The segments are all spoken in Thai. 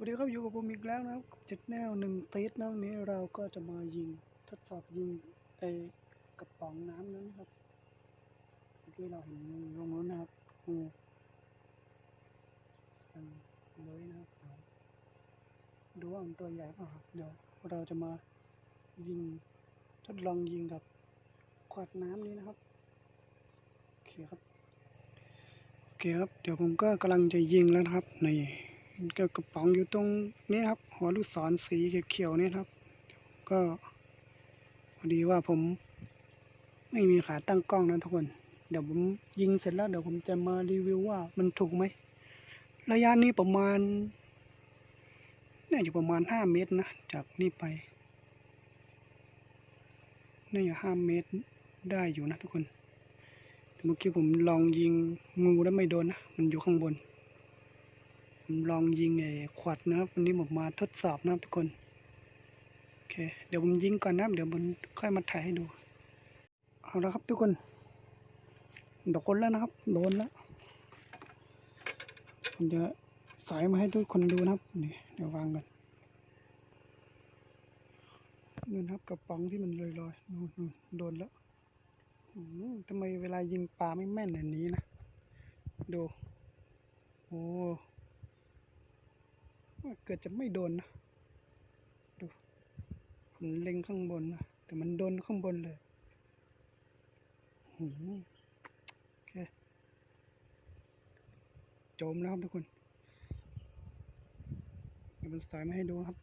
วัสดีครับอยู่กับผมอีกแล้วนะครับจุดแนวหนึ่งติดนะวันนี้เราก็จะมายิงทดสอบยิงไอกระป๋องน้ำนั้นครับเมื่อกี้เราเห็นงูตรงนู้นนะครับงูมันเลยนะครับดูว่ามันตัวใหญ่เปล่าครับเดี๋ยวเราจะมายิงทดลองยิงกับขวดน้ำนี้นะครับโอเคครับโอเคครับ เดี๋ยวผมก็กำลังจะยิงแล้วนะครับใน เก็กระป๋องอยู่ตรงนี้ครับ หัวลูกศรสีเขียวๆนี่ครับ ก็พอดีว่าผม ไม่มีขาตั้งกล้องนะทุกคน เดี๋ยวผมยิงเสร็จแล้วเดี๋ยวผมจะมารีวิวว่ามันถูกไหม ระยะนี้ประมาณน่าจะประมาณห้าเมตรนะ จากนี่ไปน่าจะห้าเมตรได้อยู่นะทุกคนแต่เมื่อกี้ผมลองยิงงูแล้วไม่โดนนะ มันอยู่ข้างบน ผมลองยิงไอ้ขวดนะครับวันนี้ผมมาทดสอบนะครับทุกคนโอเคเดี๋ยวผมยิงก่อนนะครับเดี๋ยวผมค่อยมาถ่ายให้ดูเอาละครับทุกคนโดนแล้วนะครับโดนแล้วผมจะสายมาให้ทุกคนดูนะครับนี่เดี๋ยววางกันนู่นครับกระป๋องที่มันลอยๆนู่นนู่นโดนแล้วทำไมเวลายิงปลาไม่แม่นอย่างนี้นะ ดู โอ้ เกิดจะไม่โดนนะ ดู ผมเล็งข้างบนนะ แต่มันโดนข้างบนเลยหืมโอเค โจมแล้วครับทุกคนเดี๋ยวมันสายมาให้ดูครับ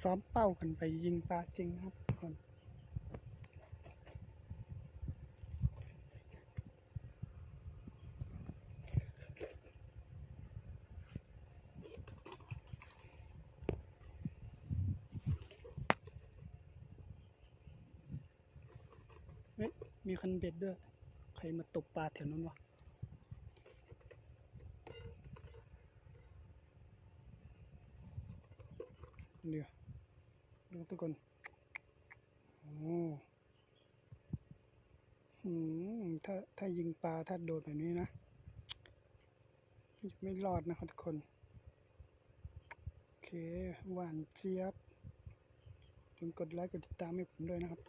ซ้อมเป้ากันไปยิงปลาจริงครับทุกคน เฮ้ย มีคันเบ็ดด้วย ใครมาตกปลาแถวนั้นวะเดี๋ยวดูทุกคน โอ้หืมถ้าถ้ายิงปลาถ้าโดดแบบนี้นะจะไม่รอดนะครับทุกคน โอเค หวานเจี๊ยบลืมกดไลค์กดติดตามให้ผมด้วยนะครับ